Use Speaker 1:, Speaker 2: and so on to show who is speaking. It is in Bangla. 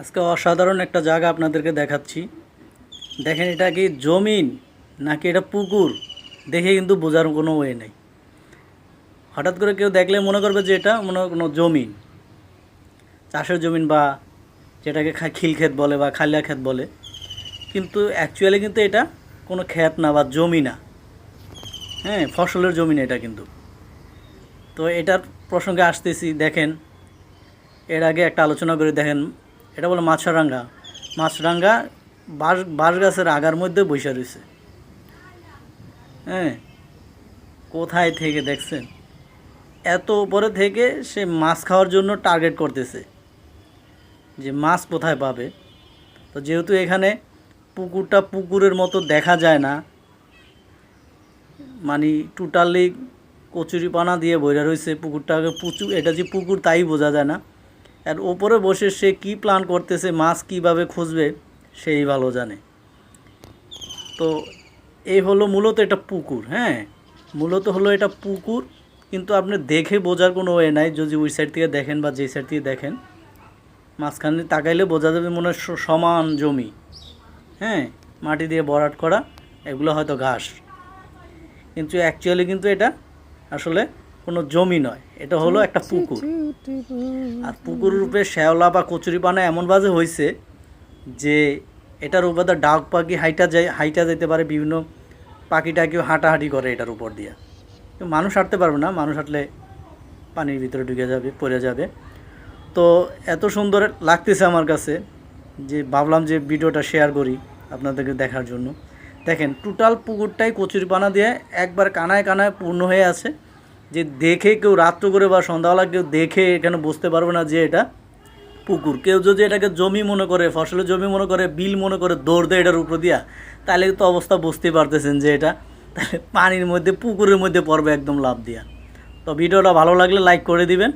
Speaker 1: আজকে অসাধারণ একটা জায়গা আপনাদেরকে দেখাচ্ছি। দেখেন এটা কি জমিন নাকি এটা পুকুর? দেখে কিন্তু বোঝার কোনো ওয়ে নেই। হঠাৎ করে কেউ দেখলে মনে করবে যে এটা মনে কোনো জমিন। চাষের জমিন বা যেটাকে খিল ক্ষেত বলে বা খালিয়া ক্ষেত বলে। কিন্তু অ্যাকচুয়ালি কিন্তু এটা কোনো ক্ষেত না বা জমি না। হ্যাঁ ফসলের জমি না এটা কিন্তু। তো এটার প্রসঙ্গে আসতেছি, দেখেন। এর আগে একটা আলোচনা করে দেখেন এটা বলে মাছরাঙ্গা। মাছরাঙ্গা বাঁশ বাঁশ গাছের আগার মধ্যে বসে রয়েছে হ্যাঁ? কোথায় থেকে দেখছেন? এত উপরে থেকে সে মাছ খাওয়ার জন্য টার্গেট করতেছে। যে মাছ কোথায় পাবে? তো যেহেতু এখানে পুকুরটা পুকুরের মতো দেখা যায় না মানে টোটালি কচুরিপানা দিয়ে বইরা রয়েছে পুকুরটাকে। পুচু, এটা যে পুকুর তাই বোঝা যায় না। আর ওপরে বসে সে কি প্ল্যান করতেছে, মাছ কীভাবে খুঁজবে, সেই ভালো জানে। তো এই হলো মূলত এটা পুকুর হ্যাঁ? মূলত হলো এটা পুকুর, কিন্তু আপনি দেখে বোঝার কোনো ওয়ে নাই, যদি ওই সাইড থেকে দেখেন বা যেই সাইড থেকে দেখেন, মাঝখানে তাকাইলে বোঝা যাবে মনে সমান জমি। হ্যাঁ? মাটি দিয়ে বরাট করা, এগুলো হয়তো ঘাস। কিন্তু অ্যাকচুয়ালি কিন্তু এটা আসলে কোনো জমি নয়। এটা হলো একটা পুকুর। আর পুকুর রূপে শ্যাওলা বা কচুরিপানা এমন বাজে হয়েছে যে এটার উপর ডাক পাখি হাইটা যায়, হাইটা যেতে পারে বিভিন্ন পাখি টাকিও হাঁটাহাঁটি করে এটার উপর দিয়ে। মানুষ হাঁটতে পারবে না, মানুষ হাঁটলে পানির ভিতরে ঢুকে যাবে, পড়ে যাবে। তো এত সুন্দর লাগতেছে আমার কাছে যে ভাবলাম যে ভিডিওটা শেয়ার করি আপনাদেরকে দেখার জন্য। দেখেন, টোটাল পুকুরটাই কচুরিপানা দিয়ে একবার কানায় কানায় পূর্ণ হয়ে আছে। যে দেখে কেউ রাত্র করে বা সন্ধ্যাবেলা কেউ দেখে এখানে বুঝতে পারবে না যে এটা পুকুর? কেউ যদি এটাকে জমি মনে করে, ফসলের জমি মনে করে, বিল মনে করে দৌড় দেয় এটার উপর দিয়া, তাহলে তো অবস্থা বুঝতেই পারতেছেন যে এটা তাহলে পানির মধ্যে, পুকুরের মধ্যে পড়বে একদম লাভ দিয়া। তো ভিডিওটা ভালো লাগলে লাইক করে দিবেন।